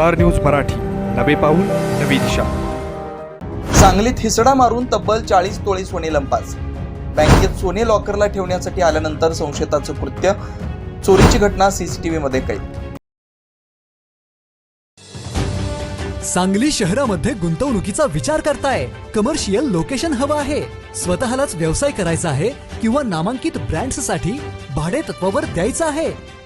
Star news Marathi. नवे पाऊल नवी दिशा. सांगलीत हिसडा मारून तब्बल चाळीस तोळे सोने लंपास. बँकेत सोने लॉकरला ठेवण्यासाठी आल्यानंतर संशयिताचं कृत्य चोरीची घटना सीसीटीव्ही मध्ये कैद. सांगली शहरामध्ये गुंतवणुकीचा विचार करताय. कमर्शियल लोकेशन हवं आहे. स्वतःलाच व्यवसाय करायचा आहे किंवा नामांकित ब्रँड्ससाठी भाडे तत्वावर द्यायचं आहे.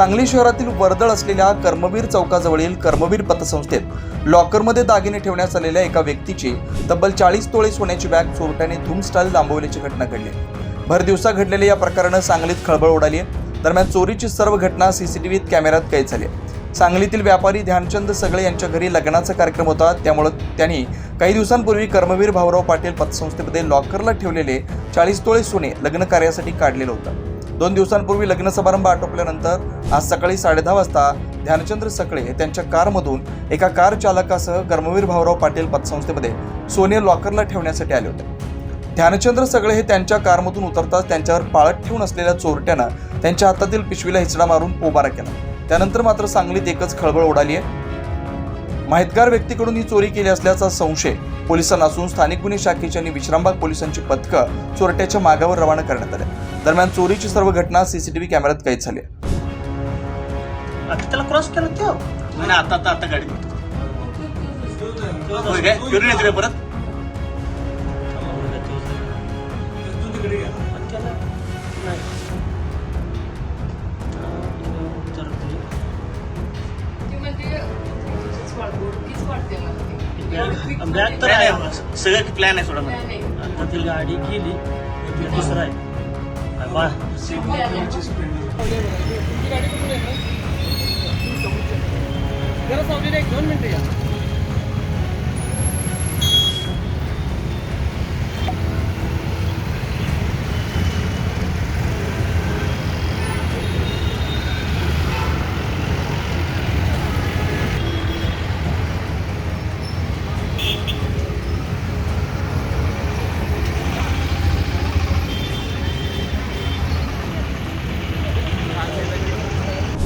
सांगली शहरातील वर्दळ असलेल्या कर्मवीर चौकाजवळील कर्मवीर पतसंस्थेत लॉकरमध्ये दागिने ठेवण्यात आलेल्या एका व्यक्तीची तब्बल चाळीस तोळे सोन्याची बॅग चोरट्याने धूमस्टाईल लांबवल्याची घटना घडली. भर दिवसा घडलेल्या या प्रकरणानं सांगलीत खळबळ उडाली आहे. दरम्यान चोरीची सर्व घटना सीसीटीव्हीत कॅमेऱ्यात कैद झाली सांगलीतील व्यापारी ध्यानचंद सगळे यांच्या घरी लग्नाचा कार्यक्रम होता. त्यामुळं त्यांनी काही दिवसांपूर्वी कर्मवीर भाऊराव पाटील पतसंस्थेमध्ये लॉकरला ठेवलेले चाळीस तोळे सोने लग्न कार्यासाठी काढलेलं होतं. दोन दिवसांपूर्वी लग्न समारंभ आटोपल्यानंतर आज सकाळी साडेदहा वाजता ध्यानचंद्र सकळे हे त्यांच्या कारमधून एका कार चालकासह कर्मवीर भाऊराव पाटील पतसंस्थेमध्ये सोने लॉकरला ठेवण्यासाठी आले होते. ध्यानचंद्र सगळे हे त्यांच्या कारमधून उतरताच त्यांच्यावर पाळत ठेवून असलेल्या चोरट्यानं त्यांच्या हातातील पिशवीला हिचडा मारून उभारा केला. त्यानंतर मात्र सांगलीत एकच खळबळ उडाली आहे. माहितगार व्यक्तीकडून ही चोरी केली असल्याचा संशय पोलिसांना असून स्थानिक गुन्हे शाखेच्या आणि विश्रामबाग पोलिसांची पथकं चोरट्याच्या मागावर रवाना करण्यात आले. दरम्यान चोरीची सर्व घटना सीसीटीव्ही कॅमेऱ्यात कैद झाली. आता त्याला क्रॉस केला तो. नाही आता आता आता गाडी. होय काय? फिरून येते रे परत. बॅग तर आहे सगळं प्लॅन आहे सोडा. मला आता ती गाडी गेली ते दुसरं आहे. काय या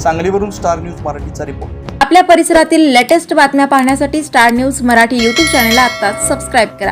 सांगलीवरून स्टार न्यूज मराठीचा रिपोर्ट. आपल्या परिसरातील लेटेस्ट बातम्या पाहण्यासाठी स्टार न्यूज मराठी यूट्यूब चॅनलला आता सबस्क्राईब करा.